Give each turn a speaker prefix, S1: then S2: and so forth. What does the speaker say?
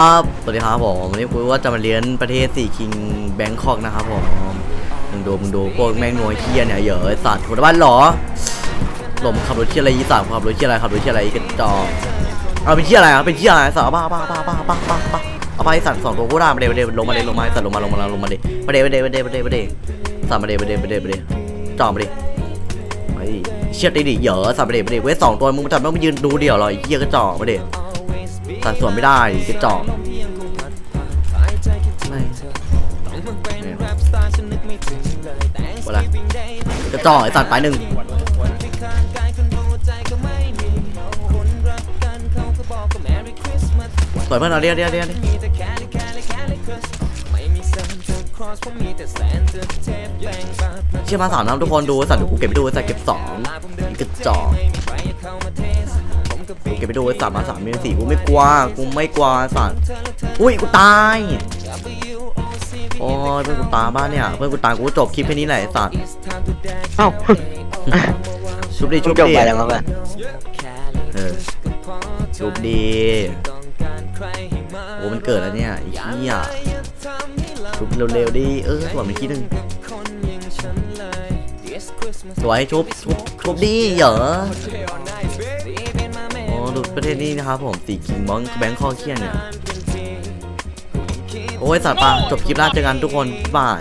S1: ครับสวัสดีครับผมวันนี้กูว่าจะมาเลี้ยนประเทศสี่คิงแบงคอกนะครับผมมึงดูมึงดูพวกแม่งนวยเคียเนี่ยเหยอะสัตว์หัวบ้านหรอหลมขับรถเคียอะไรยี่สามขับรถเคียอะไรขับรถเคียอะไรกระจอเอาเป็นเคียอะไรครับเป็นเคียอะไรสัตว์บ้าบ้าบ้าบ้าบ้าบ้าบ้าเอาไปสัตว์สองตัวกูได้มาเดมาเดลงมาเดลงมาสัตว์ลงมาลงมาลงมาเดมาเดมาเดมาเดมาเดมาเดสัตว์มาเดมาเดมาเดมาเดจ่อมาเดไอ้เชี่ยตีดิเหยอะสัตว์มาเดมาเดเว้ยสองตัวมึงทำไมไม่ยืนดูเดี่ยวหรอไอ้เคียกระจอกมาเด ตว์สวนไม่ได้กระจอกไม่เวลากระจอกไอ้สัตว์ไปหนึ่งสวยเพื่อนเราเรียกเรียกเรียกเรียกเชื่อมาสามน้ำทุกคนดูสัตว์กูเก็บไปดูสัตว์เก็บสองกระจอก เก็บไปดูสามมาสามมีสี่กูไม่กลัวกูไม่กลัวสัตว์อุ้ยกูตายโอ้ยเพื่อนกูตายบ้านเนี่ยเพื่อนกูตายกูจบคลิปแค่นี้แหละไอ้สัตว์
S2: เอ้า
S1: ชุบดีชุบ
S2: จบ
S1: ดี
S2: ไปแล้วมั้งเพื่อน
S1: เออชุบดีโอ้มันเกิดแล้วเนี่ยไอ้เหี้ยชุบเร็วๆดิเออสวยเมื่อกี้หนึงสวยชุบชุบชุบดีเหรอโอ้ดู ประเทศนี้นะครับผมสีกิงมองแบงค์คอเคียนเนี่ย โอ้ยสัตว์ป่ะจบคลิปแล้วเจอกันทุกคนบ๊ายบาย